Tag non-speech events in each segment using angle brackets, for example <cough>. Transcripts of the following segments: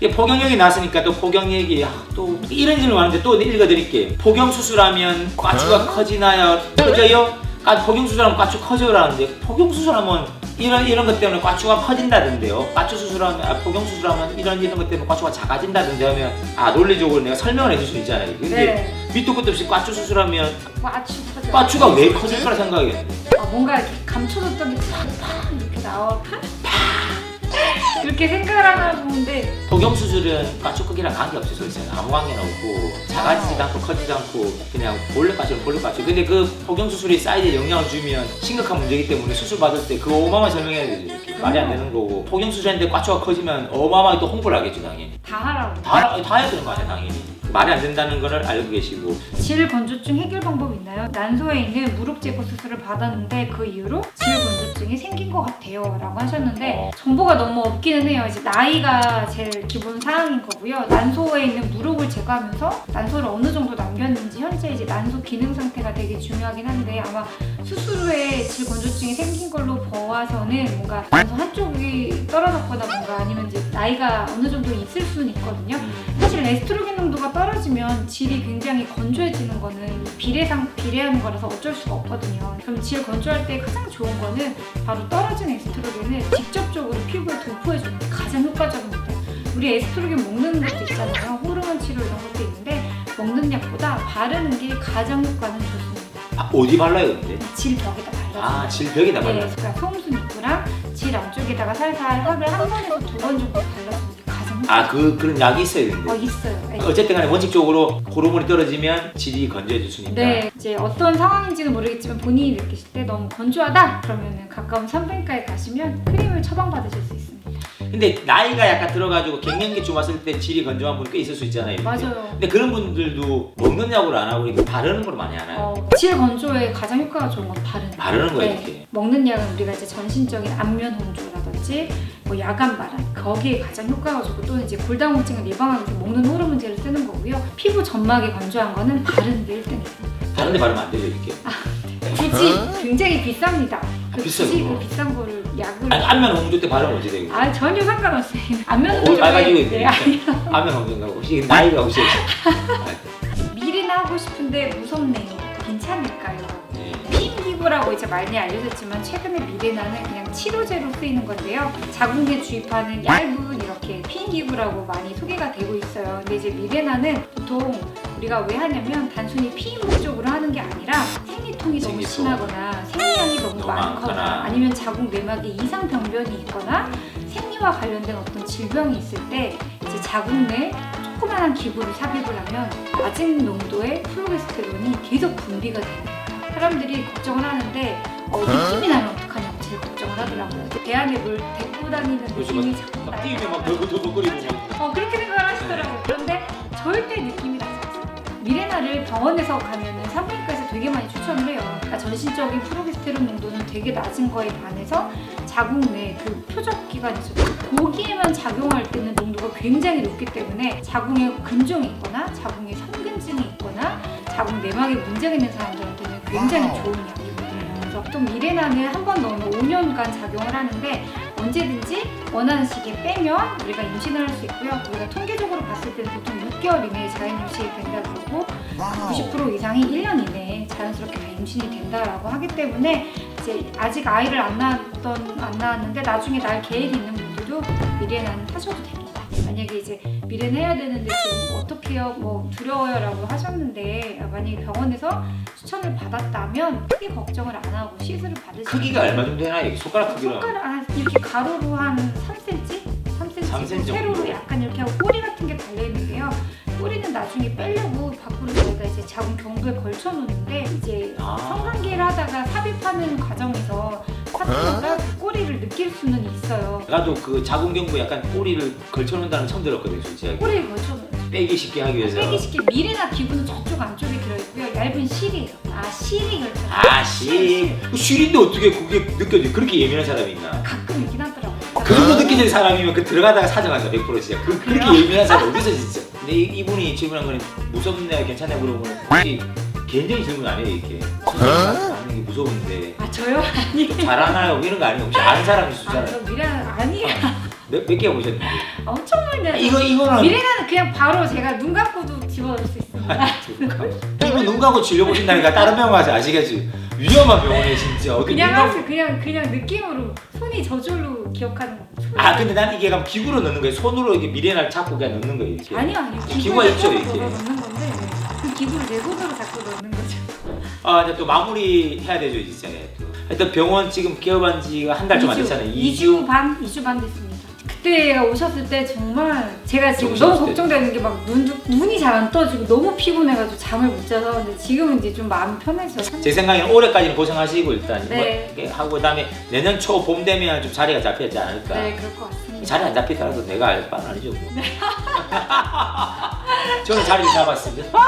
근데 포경 얘기 나왔으니까 또 포경 얘기 아, 또 이런 질문 많은데 또 읽어드릴게. 포경 수술하면 과추가 커지나요? 커져요? 아, 포경 수술하면 과추 커져라는데 포경 수술하면 이런 이런 것 때문에 과추가 커진다던데요. 과추 수술하면 아, 포경 수술하면 이런 이런 것 때문에 과추가 작아진다던데 하면 아 논리적으로 내가 설명을 해줄 수 있잖아요. 근데 네. 밑도 끝도 없이 과추 수술하면 과추 커져. 과추가 왜 커질 거라 생각해? 아, 뭔가 이렇게 감춰뒀던 게 팍팍 이렇게 나와 팍 이렇게 생각을 하나 보는데 포경 수술은 과추 크기랑 관계 없이 서 있어요. 아무 관계는 없고 작아지지도 않고 커지지도 않고 그냥 본래 과추는 본래 과추. 근데 그 포경 수술이 사이즈에 영향을 주면 심각한 문제이기 때문에 수술 받을 때 그 어마어마하게 설명해야 되죠. 이렇게. 말이 안 되는 거고 포경 수술했는데 과추가 커지면 어마어마하게 또 홍보를 하겠죠 당연히. 다 하라고. 다, 다 해야 되는 거 아니야 당연히. 말이 안 된다는 거를 알고 계시고. 질 건조증 해결 방법 있나요? 난소에 있는 무릎 제거 수술을 받았는데 그 이후로 질 건조증이 생긴 것 같아요 라고 하셨는데 어. 정보가 너무 없기는 해요. 이제 나이가 제일 기본 사항인 거고요. 난소에 있는 무릎을 제거하면서 난소를 어느 정도 남겼는지 현재 이제 난소 기능 상태가 되게 중요하긴 한데 아마 수술 후에 질 건조증이 생긴 걸로 보아서는 뭔가 난소 한쪽이 떨어졌거나 뭔가 아니면 이제 나이가 어느 정도 있을 수는 있거든요. 음, 사실 에스트로겐 농도가 떨 어지면 질이 굉장히 건조해지는 거는 비례상 비례하는 거라서 어쩔 수가 없거든요. 그럼 질 건조할 때 가장 좋은 거는 바로 떨어진 에스트로겐을 직접적으로 피부에 도포해주는 게 가장 효과적입니다. 우리 에스트로겐 먹는 것도 있잖아요. 호르몬 치료 이런 것도 있는데 먹는 약보다 바르는 게 가장 효과는 좋습니다. 아, 어디 발라요 근데? 질 벽에다 발라주는 아 질벽에다 발라. 네, 그러니까 소음순 입구랑 질 안쪽에다가 살살 흙을 한 번에서 두 번 정도 발라주는 아 그 그런 약이 있어요 근데. 어 있어요. 네. 어쨌든 간에 원칙적으로 호르몬이 떨어지면 질이 건조해질 수 있으니까 네, 이제 어떤 상황인지는 모르겠지만 본인이 느끼실 때 너무 건조하다 그러면은 가까운 산부인과에 가시면 크림을 처방받으실 수 있습니다. 근데 나이가 약간 들어가지고 갱년기 좀 왔을 때 질이 건조한 분꽤 있을 수 있잖아요 이렇게. 맞아요. 근데 그런 분들도 먹는 약으로 안 하고 이렇게 바르는 걸로 많이 하나요? 어, 질 건조에 가장 효과가 좋은 건 바르는. 바르는 거예요 네. 이렇게 먹는 약은 우리가 이제 전신적인 안면 홍조라든지 뭐 야간 발한 거기에 가장 효과가 좋고 또는 이제 골다공증을 예방하기 위해서 먹는 호르몬제를 쓰는 거고요. 피부 점막이 건조한 거는 바르는 게 1등이에요. 다른 데 바르면 안 되죠 이렇게 굳이 굉장히 비쌉니다. 그 비싸요, 굳이 그거. 그 비싼 거를 약을 아니 안면 홍조 때 바르면 어떻게 돼요? 아 전혀 상관없어요. 안면 어, 홍조에 빨가지고 있네. 네, 안면 홍조인가 혹시 나이가 혹시 <laughs> 미리나 하고 싶은데 무섭네요. 괜찮을까요? 네. 피임 기구라고 이제 많이 알려졌지만 최근에 미레나는 그냥 치료제로 쓰이는 건데요. 자궁에 주입하는 얇은 이렇게 피임 기구라고 많이 소개가 되고 있어요. 근데 이제 미레나는 보통 우리가 왜 하냐면 단순히 피임 목적으로 하는 게 아니라 생리통이 너무 생리통. 심하거나 생리 많거나 많거나. 아니면 자궁 내막에 이상 병변이 있거나 생리와 관련된 어떤 질병이 있을 때 이제 자궁 내 조그마한 기구를 삽입을 하면 낮은 농도의 프로게스테론이 계속 분비가 되는 거예요. 사람들이 걱정을 하는데 어, 느낌이 나면 어떡하냐고 제일 걱정을 하더라고요. 대안앱을 데리고 다니는. 느낌이 막 자꾸 막 나요. 뛰면 막 덜덜덜거리고 막 어, 그렇게 생각을 하시더라고요. 그런데 절대 느낌이 나지 않습니다. 미레나를 병원에서 가면은 산부인과에서 되게 많이 추천을 해요. 그러니까 전신적인 프로게스테론 농도는 되게 낮은 거에 반해서 자궁 내 그 표적 있어요. 거기에만 작용할 때는 농도가 굉장히 높기 때문에 자궁에 근종이 있거나 자궁에 성근증이 있거나 자궁 내막에 문제가 있는 사람들한테는 굉장히 와우. 좋은 약이거든요. 그래서 보통 미레나는 한 번 넣으면 5년간 작용을 하는데 언제든지 원하는 시기에 빼면 우리가 임신을 할 수 있고요. 우리가 통계적으로 봤을 때는 보통 6개월 이내에 자연 임신이 된다 그러고 90% 이상이 1년 이내에 자연스럽게 다 임신이 된다라고 하기 때문에 이제 아직 아이를 안 낳았던 안 낳았는데 나중에 낳을 계획이 있는 분들도 미래는 하셔도 됩니다. 만약에 이제 미래는 해야 되는데 지금 어떻게 해요? 뭐 두려워요라고 하셨는데 만약에 병원에서 추천을 받았다면 크게 걱정을 안 하고 시술을 받으시면 크기가 얼마 정도 되나요? 손가락 크기로 손가락 한 이렇게 가로로 한 3cm? 3cm, 3cm 정도? 세로로 약간 이렇게 하고 꼬리 같은 게 달려 있는데요. 꼬리는 나중에 빼려고 밖으로 저희가 이제 자궁 경부에 걸쳐 놓는데 이제 아. 성관계를 하다가 삽입하는 과정에서 파트너가 그 꼬리를 느낄 수는 있어요. 나도 그 자궁경부 약간 꼬리를 걸쳐놓는다는 거 처음 들었거든요 솔직히 꼬리를 걸쳐 놓는 빼기 쉽게 하기 위해서 빼기 쉽게 미래나 기부는 저쪽 안쪽에 들어있고요. 얇은 실이에요. 아 실이 걸쳐. 아씨 실인데 어떻게 그게 느껴져 그렇게 예민한 사람이 있나 가끔 있긴 하더라고요. 그 정도 느끼는 사람이면 그 들어가다가 사정한다 100% 진짜 그, 그렇게 그래요? 예민한 사람 어디서 진짜 근데 이, 이분이 질문한 거는 무섭냐 괜찮냐 물어보는 혹시 개인적인 질문 아니에요 이렇게 하는 게 무서운데 아 저요? 아니. 잘하나요? 뭐 이런 거 아니에요 혹시 아는 사람이 아, 있잖아요 저 미래 아니에요. 몇, 몇 개가 보셨는데? 엄청 많이 나요. 이거 이거는 미래나는 그냥 바로 제가 눈 감고도 집어넣을 수 있습니다. 이거 눈 감고 진료 보신다니까 다른 병원 가서 아시겠지? 위험한 병원에 진짜 그냥 눈 감고- 하세요. 그냥 그냥 느낌으로 손이 저절로 기억하는 거. 아 근데 난 이게 그럼 기구로 넣는 거예요. 손으로 이게 미래날 잡고 그냥 넣는 거예요. 이렇게. 아니요. 기구가 기구를 있죠, 이렇게. 넣어 넣는 건데 그 기구를 내 손으로 자꾸 넣는 거죠. <laughs> 아 이제 또 마무리 해야 되죠 이제. 또. 하여튼 병원 지금 개업한 지가 한 달 좀 안 됐잖아요. 2주 반, 2주 반 됐습니다. 그때 오셨을 때 정말 제가 지금 오셨을 너무 때. 걱정되는 게 막 눈, 눈이 잘 안 떠지고 너무 피곤해가지고 잠을 못 자서 근데 지금은 이제 좀 마음이 편해져서 제 생각에는 올해까지는 고생하시고 일단 네. 뭐 이렇게 하고 그다음에 내년 초 봄 되면 좀 자리가 잡히지 않을까. 네 그럴 것 같습니다. 자리 안 잡히더라도 내가 알 바는 아니죠 뭐. <laughs> 저는 자리를 잡았습니다.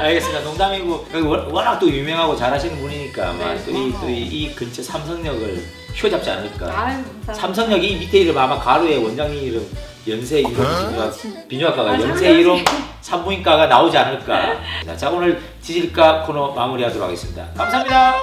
알겠습니다. 농담이고 여기 워- 워낙 또 유명하고 잘하시는 분이니까 네, 또이또이 근처 삼성역을 휘어잡지 않을까. 아유 감사합니다. 삼성역 이 밑에 이름 아마 가로에 원장님 이름 연세 이름 아, 진짜. 비뇨학과가 아, 연세 이름 산부인과가 나오지 않을까. 자, 자 오늘 지질과 코너 마무리하도록 하겠습니다. 감사합니다.